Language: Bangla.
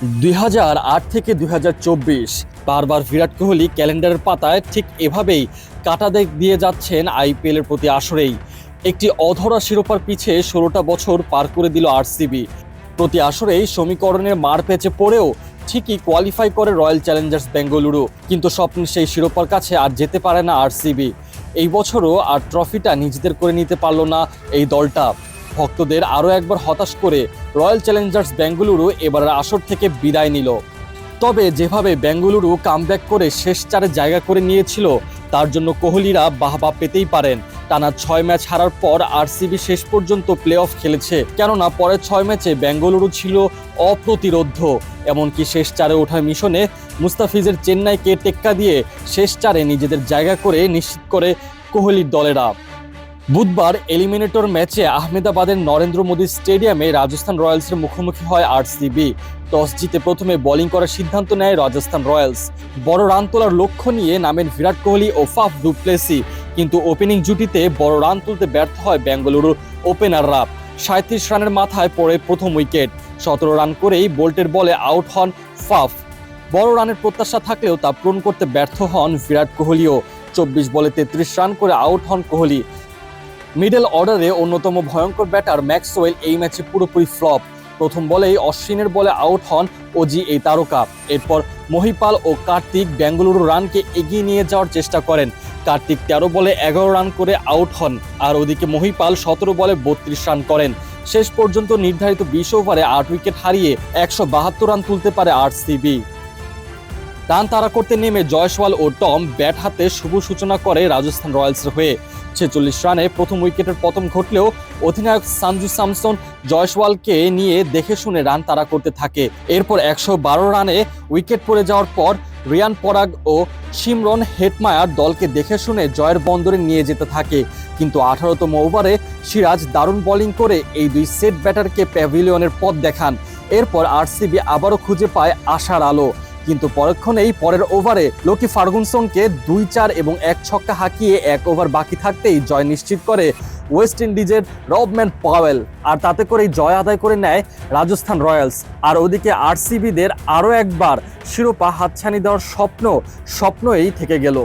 দুই হাজার আট থেকে দুই হাজার চব্বিশ, বারবার বিরাট কোহলি ক্যালেন্ডারের পাতায় ঠিক এভাবেই কাটা দেখ দিয়ে যাচ্ছেন আইপিএলের প্রতি আসরেই। একটি অধরা শিরোপার পিছে ষোলোটা বছর পার করে দিল আরসিবি প্রতি আসরেই সমীকরণের মার পেঁচে পড়েও ঠিকই কোয়ালিফাই করে রয়্যাল চ্যালেঞ্জার্স বেঙ্গালুরু, কিন্তু স্বপ্নের সেই শিরোপার কাছে আর যেতে পারে না আরসিবি এই বছরও আর ট্রফিটা নিজেদের করে নিতে পারল না এই দলটা। ভক্তদের আরও একবার হতাশ করে রয়্যাল চ্যালেঞ্জার্স বেঙ্গালুরু এবারের আসর থেকে বিদায় নিল। তবে যেভাবে বেঙ্গালুরু কামব্যাক করে শেষ চারে জায়গা করে নিয়েছিল, তার জন্য কোহলিরা বাহবা পেতেই পারেন। টানা ছয় ম্যাচ হারার পর আরসিবি শেষ পর্যন্ত প্লে অফ খেলেছে, কেননা পরের ছয় ম্যাচে বেঙ্গালুরু ছিল অপ্রতিরোধ্য। এমনকি শেষ চারে ওঠার মিশনে মুস্তাফিজের চেন্নাইকে টেক্কা দিয়ে শেষ চারে নিজেদের জায়গা করে নিশ্চিত করে কোহলির দলেরা। বুধবার এলিমিনেটর ম্যাচে আহমেদাবাদের নরেন্দ্র মোদী স্টেডিয়ামে রাজস্থান রয়্যালসের মুখোমুখি হয় আরসিবি। টস জিতে প্রথমে বোলিং করার সিদ্ধান্ত নেয় রাজস্থান রয়্যালস। বড় রান তোলার লক্ষ্য নিয়ে নামেন বিরাট কোহলি ও ফাফ ডুপ্লেসি কিন্তু ওপেনিং জুটিতে বড় রান তুলতে ব্যর্থ হয় বেঙ্গালুরুর ওপেনাররা। সাঁত্রিশ রানের মাথায় পড়ে প্রথম উইকেট। সতেরো রান করেই বোল্টের বলে আউট হন ফাফ। বড় রানের প্রত্যাশা থাকলেও তা পূরণ করতে ব্যর্থ হন বিরাট কোহলিও। চব্বিশ বলে তেত্রিশ রান করে আউট হন কোহলি। মিডল অর্ডারে অন্যতম ভয়ঙ্কর ব্যাটার ম্যাক্সওয়েল এই ম্যাচে পুরোপুরি ফ্লপ। প্রথম বলেই অশ্বিনের বলে আউট হন ওজি এই তারকা। এরপর মহিপাল ও কার্তিক বেঙ্গালুরু রানকে এগিয়ে নিয়ে যাওয়ার চেষ্টা করেন। কার্তিক তেরো বলে এগারো রান করে আউট হন, আর ওদিকে মহিপাল সতেরো বলে বত্রিশ রান করেন। শেষ পর্যন্ত নির্ধারিত বিশ ওভারে আট উইকেট হারিয়ে একশো বাহাত্তর রান তুলতে পারে আরসিবি। রান তাড়া করতে নেমে জয়সওয়াল ও টম ব্যাট হাতে শুভ সূচনা করে রাজস্থান রয়্যালসের হয়ে। ছেচল্লিশ রানে। প্রথম উইকেটের পতন ঘটলেও অধিনায়ক সানজু স্যামসন জয়সওয়ালকে নিয়ে দেখে শুনে রান তাড়া করতে থাকে। এরপর একশো বারো রানে উইকেট পড়ে যাওয়ার পর রিয়ান পরাগ ও সিমরন হেটমায়ার দলকে দেখে শুনে জয়ের বন্দরে নিয়ে যেতে থাকে। কিন্তু আঠারোতম ওভারে সিরাজ দারুণ বোলিং করে এই দুই সেট ব্যাটারকে প্যাভিলিয়নের পথ দেখান। এরপর আরসিবি আবারও খুঁজে পায় আশার আলো। কিন্তু পরক্ষণেই পরের ওভারে লোকি ফার্গুনসনকে দুই চার এবং এক ছক্কা হাঁকিয়ে এক ওভার বাকি থাকতেই জয় নিশ্চিত করে ওয়েস্ট ইন্ডিজের রবম্যান পাওয়েল। আর তাতে করেই জয় আদায় করে নেয় রাজস্থান রয়্যালস। আর ওদিকে আরসিবিদের আরও একবার শিরোপা হাতছানি দেওয়ার স্বপ্ন, স্বপ্নই থেকে গেল।